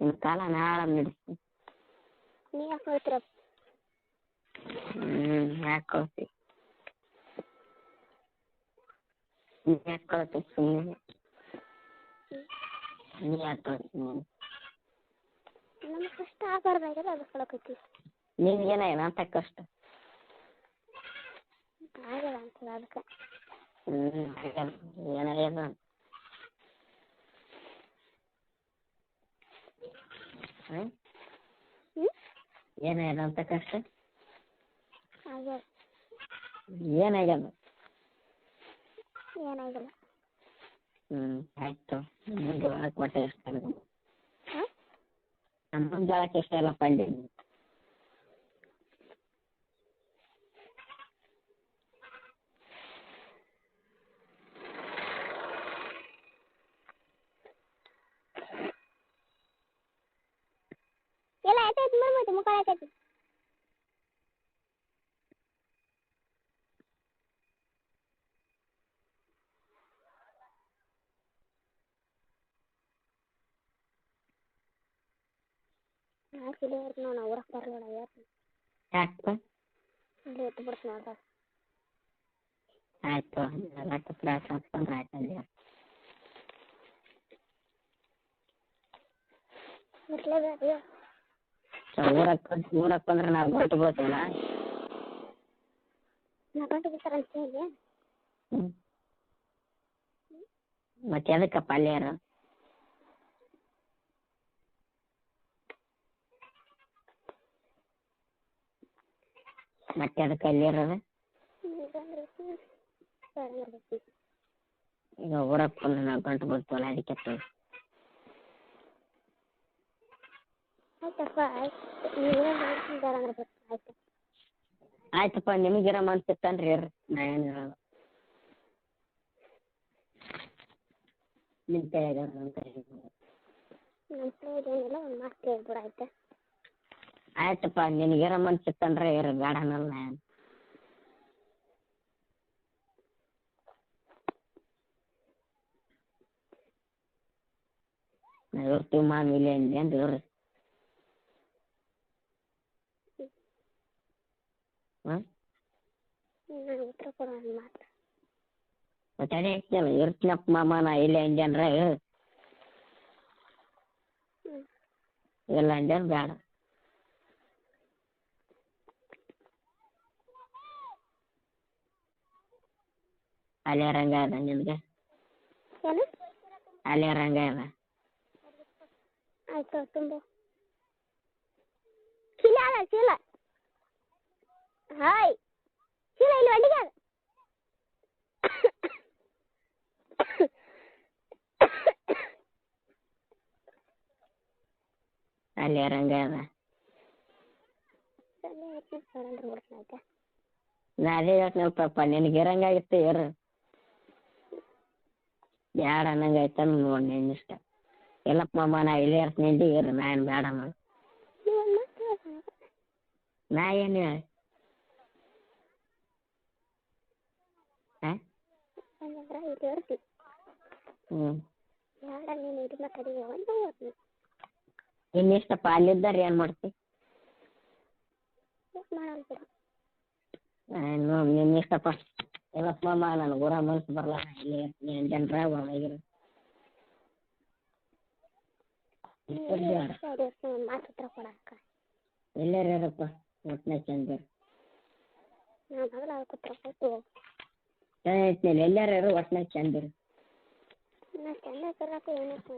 ನಿಮ್ಮ ಕಾಲ ನಾಳೆ ನಡೆಸಿ ನೀ ಯಾಕೆ ಹೇಳ್ತೀರ ಹ್ಞೂ ಯಾಕೆ ಕಳ್ಸಿ ನೀ ಯಾಕೆ ಕಳ್ಸಿ ಸುಮ್ಮನೆ ನೀ ಯಾಕೆ ಕಳ್ಸಿ ನೀನು ನಮ್ಗೆ ಕಷ್ಟ ಆಗಬಾರ್ದಾಗೆಲ್ಲ ಅದು ನಿನ್ಗೇನ ಅಂತ ಕಷ್ಟ ಆಗಲ್ಲ ಅಂತಲ್ಲ ಅದಕ್ಕೆ. ಹ್ಮ್ ಏನಾಗ್ಯದ ಹಾಂ ಏನಾಗ್ಯದ ಅಂತ ಕಷ್ಟ? ಏನಾಗಲ್ಲ ಏನಾಗ್ಯದ? ಏನಾಗಿಲ್ಲ ಹ್ಞೂ ಆಯಿತು. ನಮ್ಮ ಜೋಳಕ್ಕೆ ಹೊಟ್ಟೆ ಇಷ್ಟ ಹಾಂ? ನಮ್ಮ ಜೋಳಕ್ಕೆ ಇಷ್ಟ ಇಲ್ಲ ಆಯ್ತಾಯ್ತು ಮಾಡಿ ಮತ್ತೆ ಮುಖ ಆಯ್ತಾಯ್ತು ನಾಲ್ಕು ಕಿಲೋ ಇರ್ತು ನೋಡಿ ನಾವು ಊರಕ್ಕೆ ಬರಲ್ಲ ಇವತ್ತು ಯಾಕಪ್ಪ ಇಲ್ಲಿ ಎತ್ತು ಬಿಡ್ತು ನೋಡ್ದ ಆಯಿತು ರೊಕ್ಕ ತ್ರಾಸ ಅಂತಂದ್ರೆ ಆಯ್ತು ಅಲ್ಲಿ ಬಿಡ್ಲೇಬೇಕು ಊರಕ್ಕೆ ಊರಕ್ಕೆ ಬಂದ್ರೆ ನಾವು ಹೊರಟು ಬೀಳ್ತೀವಲ್ಲ ನಾಲ್ಕು ಗಂಟೆ ಬಿಡ್ತಾರ ಅಂತ ಹೇಳಿ ಹ್ಞೂ ಮತ್ತೆ ಎದಕ್ಕಪ್ಪ ಅಲ್ಲಿಯಾರ ಮತ್ತೆ ಅದಕ್ಕೆ ಅಲ್ಲಿರೋದು ಈಗ ಊರಕ್ಕೆ ಬಂದ್ರೆ ನಾವು ಗಂಟು ಬೀಳ್ತೀವಲ್ಲ ಅದಕ್ಕೆ ಆಯ್ತಪ್ಪ ಆಯ್ತು ನೀವು ಹೇಳ್ತಿದ್ದಾರ ಅಂದ್ರೆ ಬರ್ತೀನಿ ಆಯ್ತು ಆಯ್ತಪ್ಪ ನಿಮಗಿರೋ ಮನ್ಸು ಇತ್ತನ್ರಿ ಇರ್ರಿ ನಾ ಏನು ಹೇಳಲ್ಲ ನಿಮ್ಮ ಕೈಯಾಗ ನಮ್ಮ ಕೈಯಾಗ ನಮ್ಮ ಕೈಯಲ್ಲಿ ಏನಿಲ್ಲ ಒಂದು ಮಾತು ಕೇಳ್ಬಿಡು ಆಯ್ತಾ ಆಯ್ತಪ್ಪ ನಿನಗಿರೋ ಮನ್ಸು ಇತ್ತಂದ್ರೆ ಇರು ಬೇಡ ಅನ್ನಲ್ಲ ನಾ ಏನು ನಾವು ಇರ್ತೀವಿ ಮಾಮ್ ಇಲ್ಲೇ ಅಂದೆ ಅಂದ್ರೆ ಇರ್ರಿ ಉತ್ತರ ಕೊಡೋ ಒಂದು ಮಾತು ಮತ್ತೆ ಅದೇ ಹೇಳ್ತೀನಲ್ಲ ಇರ್ತೀನಪ್ಪ ಮಾಮ ನಾ ಇಲ್ಲೇ ಅಂದೆ ಅಂದ್ರೆ ಇರು ಹ್ಞೂ ಇಲ್ಲ ಅಂದೆ ಬೇಡ ಅಲ್ಲೇ ರಂಗ ಅದ ನಿನ್ಗೆ? ಅಲ್ಲೇ ರಂಗ ಅದ? ಆಯ್ತು ತುಂಬ. ಚೀಲ ಅಲ್ಲ ಚೀಲ. ಇಲ್ಲಿ ಅಡಿಗೆ ಅದ ಅಲ್ಲೇ ರಂಗ ಅದ? ಅಲ್ಲೇ ಇರ್ತೀನಿ ಸರ್ ಅಂದ್ರೆ ಬಿಡ್ತೀನಿ ಆಯ್ತಾ ನಾ ಅದೇ ಹೇಳ್ತೀನಲ್ಲಪ್ಪ ನಿನಗೆ ಇರಂಗಾಗಿತ್ತು ಇರು. ಬ್ಯಾಡ ಅನ್ನಂಗೆ ಆಯ್ತ ನೋಡಿ ನಿನ್ನ ಇಷ್ಟ. ಎಲ್ಲಪ್ಪ ಮಾಮ ನಾ ಇಲ್ಲೇ ಇರ್ತೀನಿ ಇರು ನಾ ಏನು ಹೇಳ್ತೀನಿ ನಾ ಏನು ಹೇಳಿ ಹಂಗಂದ್ರೆ ಇಲ್ಲಿ ಇರ್ತೀನಿ ಹ್ಞೂ ಬೇಡ ನೀನು ಇದನ್ನ ಕಡಿಮೆ ಒಂದು ಹೋಗ್ತೀನಿ ಇನ್ನೆಷ್ಟಪ್ಪ ಅಲ್ಲಿದ್ದಾರೆ ಏನು ಮಾಡ್ತಿ? ಮಾಡಲ್ಲ ಬಿಡು ನೋ ನಿನ್ನ ಇಷ್ಟಪ್ಪ. ಎಲ್ಲಪ್ಪ ಮಾಮ ನನಗೆ ಊರ ಮನ್ಸು ಬರಲ್ಲ ಇಲ್ಲಿ ಅಂಜನ್ರ ಒಳಗಿರು ಇರ್ಲಿ ಮಾತು ಉತ್ತರ ಕೊಡಕ್ಕ. ಎಲ್ಲಾರು ಇರಪ್ಪ ಒಟ್ಟಿನ ಚಂದ ನಾನು ಉತ್ತರ ಕೊಟ್ಟು ಹೇಳ್ತೀನಿ ಎಲ್ಲಾರು ಒಟ್ಟಿನ ಚಂದ ಇರು ನಾ ಚೆಂದ ಏನಕ್ಕೆ